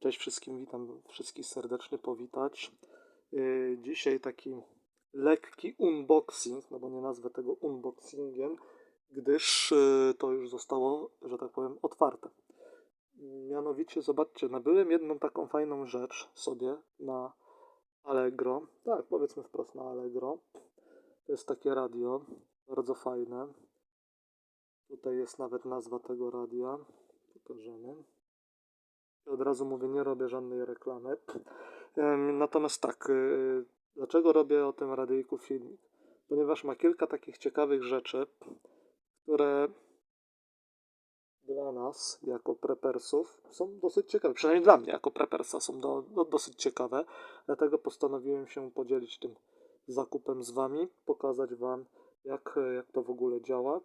Cześć wszystkim, witam wszystkich serdecznie powitać. Yy, Dzisiaj taki lekki unboxing, no bo nie nazwę tego unboxingiem, gdyż yy, to już zostało, że tak powiem, otwarte. Mianowicie, zobaczcie, nabyłem jedną taką fajną rzecz sobie na Allegro. Tak, powiedzmy wprost na Allegro. To jest takie radio, bardzo fajne. Tutaj jest nawet nazwa tego radia. Pokażemy. Od razu mówię, nie robię żadnej reklamy. Natomiast tak, y, dlaczego robię o tym radyjku filmik? Ponieważ ma kilka takich ciekawych rzeczy, które dla nas, jako prepersów, są dosyć ciekawe. Przynajmniej dla mnie, jako prepersa, są do, do, dosyć ciekawe. Dlatego postanowiłem się podzielić tym zakupem z Wami, pokazać Wam, jak, jak to w ogóle działa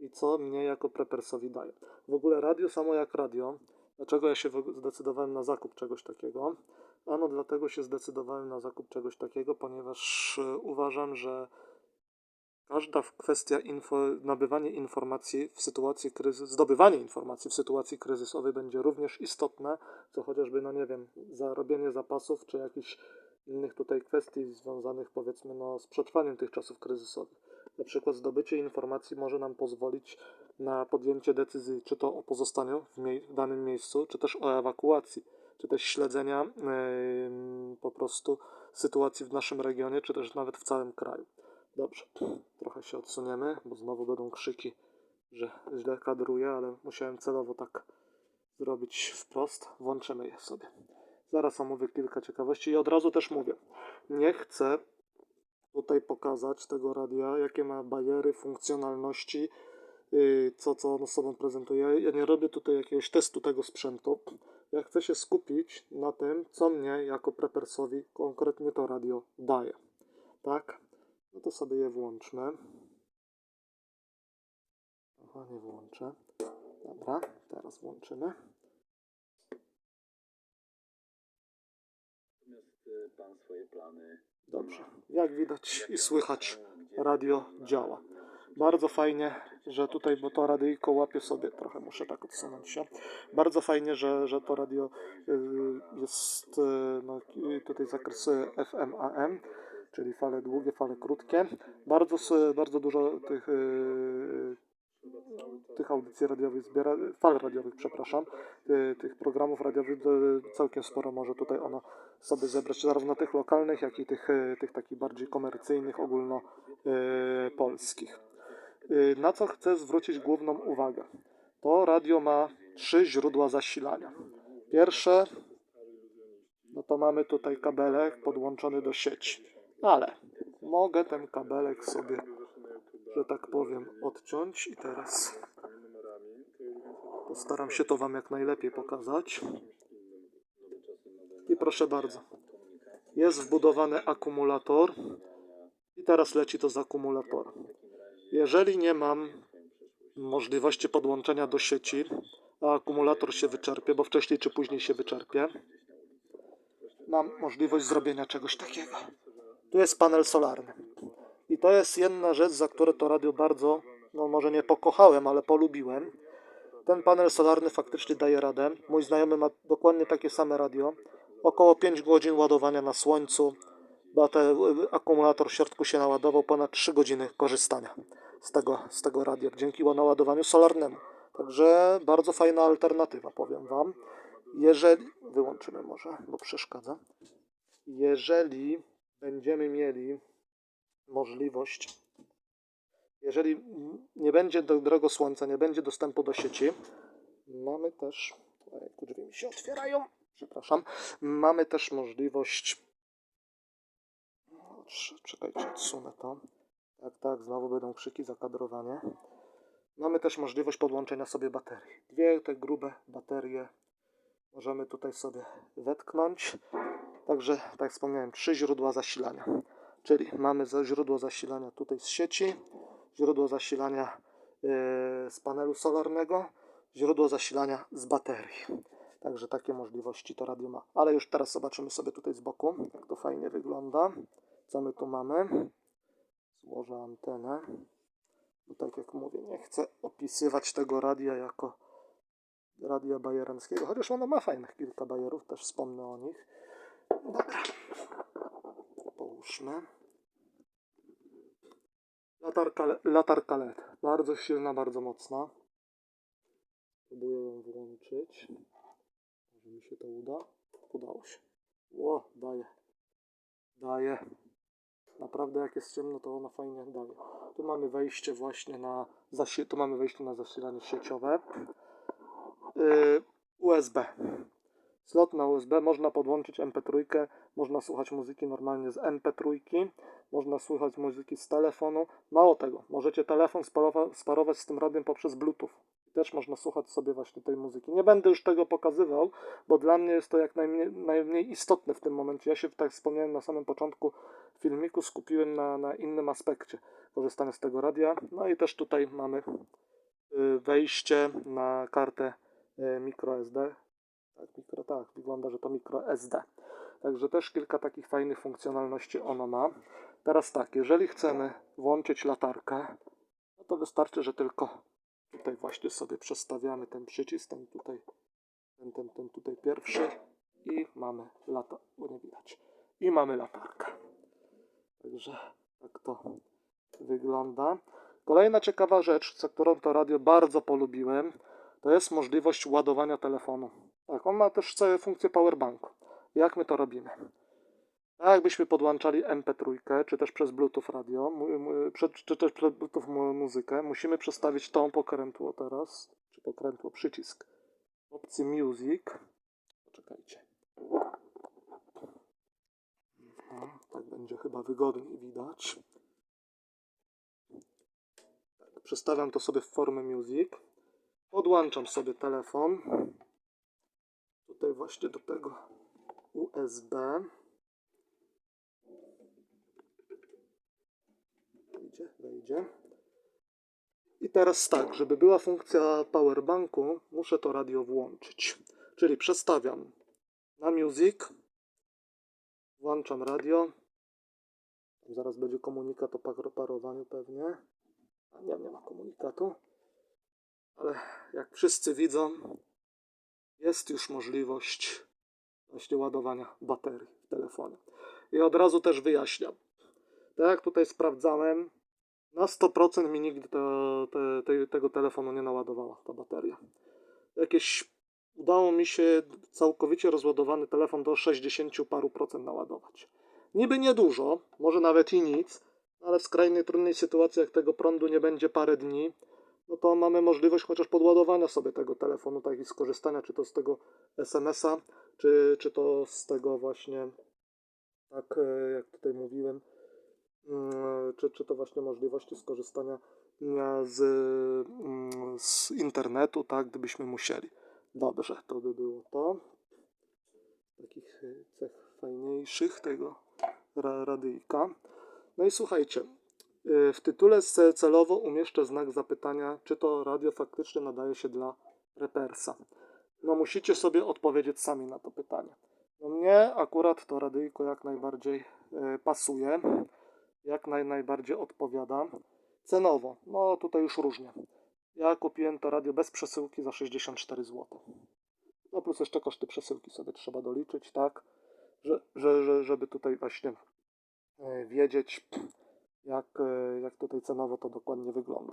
i co mnie jako prepersowi daje. W ogóle radio samo jak radio. Dlaczego ja się zdecydowałem na zakup czegoś takiego? Ano dlatego się zdecydowałem na zakup czegoś takiego, ponieważ e, uważam, że każda kwestia info, nabywanie informacji w sytuacji kryzysu, zdobywanie informacji w sytuacji kryzysowej będzie również istotne, co chociażby, no nie wiem, zarobienie zapasów, czy jakichś innych tutaj kwestii związanych powiedzmy no, z przetrwaniem tych czasów kryzysowych. Na przykład zdobycie informacji może nam pozwolić na podjęcie decyzji, czy to o pozostaniu w, w danym miejscu, czy też o ewakuacji, czy też śledzenia em, po prostu sytuacji w naszym regionie, czy też nawet w całym kraju. Dobrze, trochę się odsuniemy, bo znowu będą krzyki, że źle kadruję, ale musiałem celowo tak zrobić wprost. Włączymy je sobie. Zaraz omówię kilka ciekawości i od razu też mówię, nie chcę tutaj pokazać tego radia, jakie ma bariery, funkcjonalności, yy, co, co ono sobą prezentuje. Ja nie robię tutaj jakiegoś testu tego sprzętu. Ja chcę się skupić na tym, co mnie jako prepersowi konkretnie to radio daje. Tak? No to sobie je włączmy. Aha, nie włączę. Dobra, teraz włączymy. Pan swoje plany. Dobrze. Jak widać i słychać, radio działa. Bardzo fajnie, że tutaj, bo to radyjko łapie sobie, trochę muszę tak odsunąć się. Bardzo fajnie, że, że to radio y, jest, y, no, y, tutaj zakres y, FM, AM, czyli fale długie, fale krótkie. Bardzo, bardzo dużo tych, tych audycji radiowych zbiera, fal radiowych, przepraszam, tych programów radiowych y, całkiem sporo może tutaj ono sobie zebrać, zarówno tych lokalnych, jak i tych, y, tych takich bardziej komercyjnych, ogólnopolskich. Y, Na co chcę zwrócić główną uwagę? To radio ma trzy źródła zasilania. Pierwsze, no to mamy tutaj kabelek podłączony do sieci, ale mogę ten kabelek sobie, że tak powiem, odciąć i teraz postaram się to Wam jak najlepiej pokazać. I proszę bardzo, jest wbudowany akumulator i teraz leci to z akumulatora. Jeżeli nie mam możliwości podłączenia do sieci, a akumulator się wyczerpie, bo wcześniej czy później się wyczerpie, mam możliwość zrobienia czegoś takiego. Tu jest panel solarny. I to jest jedna rzecz, za które to radio bardzo, no może nie pokochałem, ale polubiłem. Ten panel solarny faktycznie daje radę. Mój znajomy ma dokładnie takie same radio. Około 5 godzin ładowania na słońcu. Bate, akumulator w środku się naładował, ponad 3 godziny korzystania z tego, z tego radia dzięki naładowaniu solarnemu. Także bardzo fajna alternatywa, powiem Wam. Jeżeli, wyłączymy może, bo przeszkadza. Jeżeli będziemy mieli możliwość, jeżeli nie będzie dobrego słońca, nie będzie dostępu do sieci, mamy też, ojejku, drzwi mi się otwierają, przepraszam, mamy też możliwość, czekajcie, odsunę to, tak, tak, znowu będą krzyki, zakadrowanie. Mamy też możliwość podłączenia sobie baterii. Dwie te grube baterie możemy tutaj sobie wetknąć. Także, tak jak wspomniałem, trzy źródła zasilania. Czyli mamy źródło zasilania tutaj z sieci, źródło zasilania yy, z panelu solarnego, źródło zasilania z baterii. Także takie możliwości to radio ma. Ale już teraz zobaczymy sobie tutaj z boku, jak to fajnie wygląda. Co my tu mamy? Złożę antenę. Bo tak jak mówię, nie chcę opisywać tego radia jako radia bajeranskiego, chociaż ono ma fajnych kilka bajerów, też wspomnę o nich. Dobra, połóżmy. Latarka, latarka LED, bardzo silna, bardzo mocna. Próbuję ją włączyć. Może mi się to uda? Udało się. Ło, daje. Daje. Naprawdę jak jest ciemno, to ona fajnie daje. Tu mamy wejście właśnie na zasi- tu mamy wejście na zasilanie sieciowe. Yy, USB. Slot na USB, można podłączyć MP3, można słuchać muzyki normalnie z MP3, można słuchać muzyki z telefonu. Mało tego, możecie telefon sparowa- sparować z tym radiem poprzez Bluetooth. Też można słuchać sobie właśnie tej muzyki. Nie będę już tego pokazywał, bo dla mnie jest to jak najmniej, najmniej istotne w tym momencie. Ja się, tak wspomniałem na samym początku filmiku, skupiłem na, na innym aspekcie korzystania z tego radia. No i też tutaj mamy y, wejście na kartę y, microSD. Tak, mikro, tak, wygląda, że to microSD. Także też kilka takich fajnych funkcjonalności ono ma. Teraz tak, jeżeli chcemy włączyć latarkę, no to wystarczy, że tylko tutaj właśnie sobie przestawiamy ten przycisk, ten tutaj, ten, ten, ten tutaj pierwszy i mamy lata, bo nie widać, i mamy latarkę. Także tak to wygląda. Kolejna ciekawa rzecz, za którą to radio bardzo polubiłem, to jest możliwość ładowania telefonu. Tak, on ma też całe funkcje powerbanku. Jak my to robimy? Tak jakbyśmy podłączali MP3, czy też przez Bluetooth radio, czy też przez Bluetooth mu- muzykę, musimy przestawić tą pokrętło teraz, czy pokrętło, przycisk opcji Music. Poczekajcie. No, tak będzie chyba wygodniej widać. Tak, przestawiam to sobie w formę Music. Podłączam sobie telefon. Tutaj właśnie do tego USB. Wejdzie, wejdzie. I teraz tak, żeby była funkcja powerbanku, muszę to radio włączyć. Czyli przestawiam na music, włączam radio. Zaraz będzie komunikat o par- parowaniu pewnie. A nie, nie ma komunikatu. Ale jak wszyscy widzą, jest już możliwość właśnie ładowania baterii w telefonie. I od razu też wyjaśniam. Tak jak tutaj sprawdzałem, na 100% mi nigdy to, te, te, tego telefonu nie naładowała ta bateria. Jakieś udało mi się całkowicie rozładowany telefon do 60 paru procent naładować. Niby niedużo, może nawet i nic, ale w skrajnej trudnej sytuacji, jak tego prądu nie będzie parę dni, no to mamy możliwość chociaż podładowania sobie tego telefonu, tak i skorzystania, czy to z tego SMS-a, czy, czy to z tego właśnie, tak e, jak tutaj mówiłem, mm, czy, czy to właśnie możliwości skorzystania mm, z, mm, z internetu, tak, gdybyśmy musieli. Dobrze, to by było to. Takich e, cech fajniejszych tego ra, radyjka. No i słuchajcie, w tytule ce- celowo umieszczę znak zapytania, czy to radio faktycznie nadaje się dla repersa. No musicie sobie odpowiedzieć sami na to pytanie. No mnie akurat to radyjko jak najbardziej y, pasuje, jak naj, najbardziej odpowiada. Cenowo, no tutaj już różnie. Ja kupiłem to radio bez przesyłki za 64 zł. No plus jeszcze koszty przesyłki sobie trzeba doliczyć, tak? Że, że, że, żeby tutaj właśnie e, wiedzieć, jak, e, jak tutaj cenowo to dokładnie wygląda.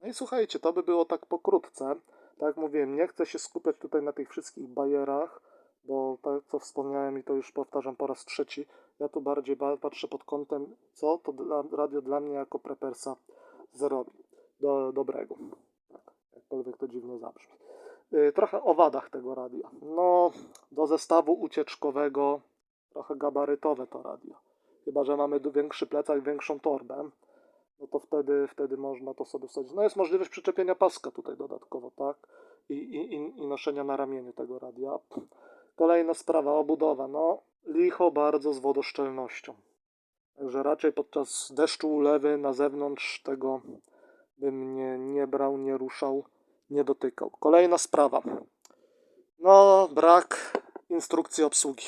No i słuchajcie, to by było tak pokrótce. Tak jak mówiłem, nie chcę się skupiać tutaj na tych wszystkich bajerach, bo tak co wspomniałem i to już powtarzam po raz trzeci, ja tu bardziej ba- patrzę pod kątem, co to radio dla mnie jako prepersa zrobi do, dobrego. Tak, jakkolwiek to dziwnie zabrzmi. Y, Trochę o wadach tego radia. No, do zestawu ucieczkowego trochę gabarytowe to radio. Chyba, że mamy większy plecak, większą torbę, no to wtedy, wtedy można to sobie wsadzić. No jest możliwość przyczepienia paska tutaj dodatkowo, tak? I, i, i- i noszenia na ramieniu tego radia. Kolejna sprawa, obudowa. No, licho bardzo z wodoszczelnością. Także raczej podczas deszczu, ulewy na zewnątrz tego bym nie, nie brał, nie ruszał, nie dotykał. Kolejna sprawa. No, brak instrukcji obsługi.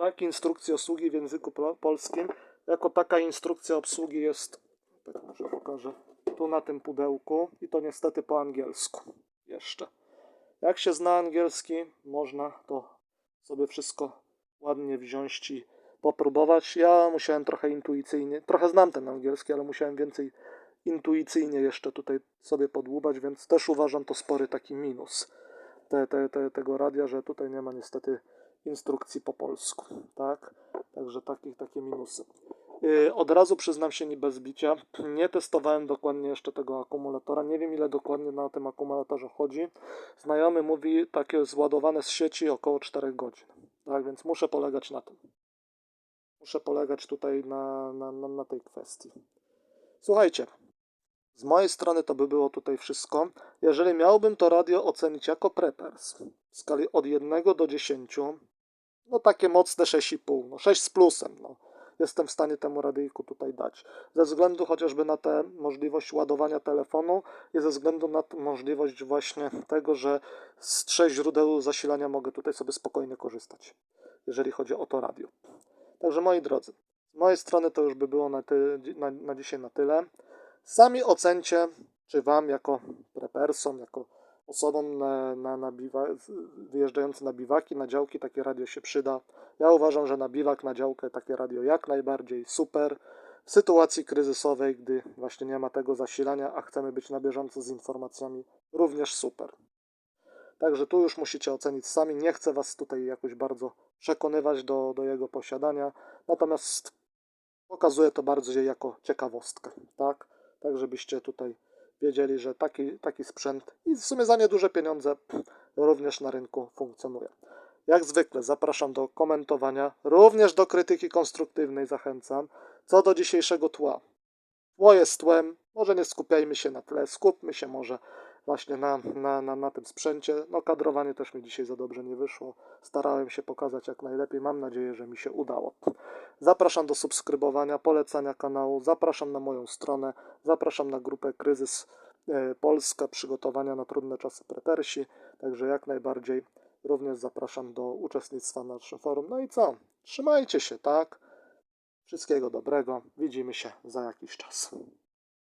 Brak instrukcji obsługi w języku pol- polskim. Jako taka instrukcja obsługi jest, tak może pokażę, tu na tym pudełku i to niestety po angielsku jeszcze. Jak się zna angielski, można to sobie wszystko ładnie wziąć i popróbować. Ja musiałem trochę intuicyjnie, trochę znam ten angielski, ale musiałem więcej intuicyjnie jeszcze tutaj sobie podłubać, więc też uważam to spory taki minus te, te, te, tego radia, że tutaj nie ma niestety instrukcji po polsku, tak? Także takie, takie minusy. Yy, Od razu przyznam się nie bez bicia, nie testowałem dokładnie jeszcze tego akumulatora, nie wiem ile dokładnie na tym akumulatorze chodzi. Znajomy mówi takie zładowane z sieci około 4 godzin, tak? Więc muszę polegać na tym. Muszę polegać tutaj na, na, na, na tej kwestii. Słuchajcie, z mojej strony to by było tutaj wszystko. Jeżeli miałbym to radio ocenić jako preppers w skali od 1 do 10, no takie mocne 6,5, no 6 z plusem, no. Jestem w stanie temu radyjku tutaj dać. Ze względu chociażby na tę możliwość ładowania telefonu i ze względu na możliwość właśnie tego, że z trzech źródeł zasilania mogę tutaj sobie spokojnie korzystać, jeżeli chodzi o to radio. Także moi drodzy, z mojej strony to już by było na, ty, na, na dzisiaj na tyle. Sami ocencie, czy Wam jako prepersom, jako osobom na, na, na biwa, wyjeżdżającym na biwaki, na działki takie radio się przyda. Ja uważam, że na biwak, na działkę takie radio jak najbardziej super. W sytuacji kryzysowej, gdy właśnie nie ma tego zasilania, a chcemy być na bieżąco z informacjami, również super. Także tu już musicie ocenić sami. Nie chcę Was tutaj jakoś bardzo przekonywać do, do jego posiadania, natomiast pokazuję to bardziej jako ciekawostkę, tak? Tak, żebyście tutaj wiedzieli, że taki, taki sprzęt i w sumie za nieduże pieniądze również na rynku funkcjonuje. Jak zwykle zapraszam do komentowania, również do krytyki konstruktywnej zachęcam. Co do dzisiejszego tła. Tło jest tłem, może nie skupiajmy się na tle, skupmy się może właśnie na, na, na, na tym sprzęcie. No kadrowanie też mi dzisiaj za dobrze nie wyszło. Starałem się pokazać jak najlepiej, mam nadzieję, że mi się udało. Zapraszam do subskrybowania, polecania kanału, zapraszam na moją stronę, zapraszam na grupę Kryzys e, Polska, przygotowania na trudne czasy prepersi, także jak najbardziej również zapraszam do uczestnictwa w naszym forum. No i co? Trzymajcie się, tak? Wszystkiego dobrego, widzimy się za jakiś czas.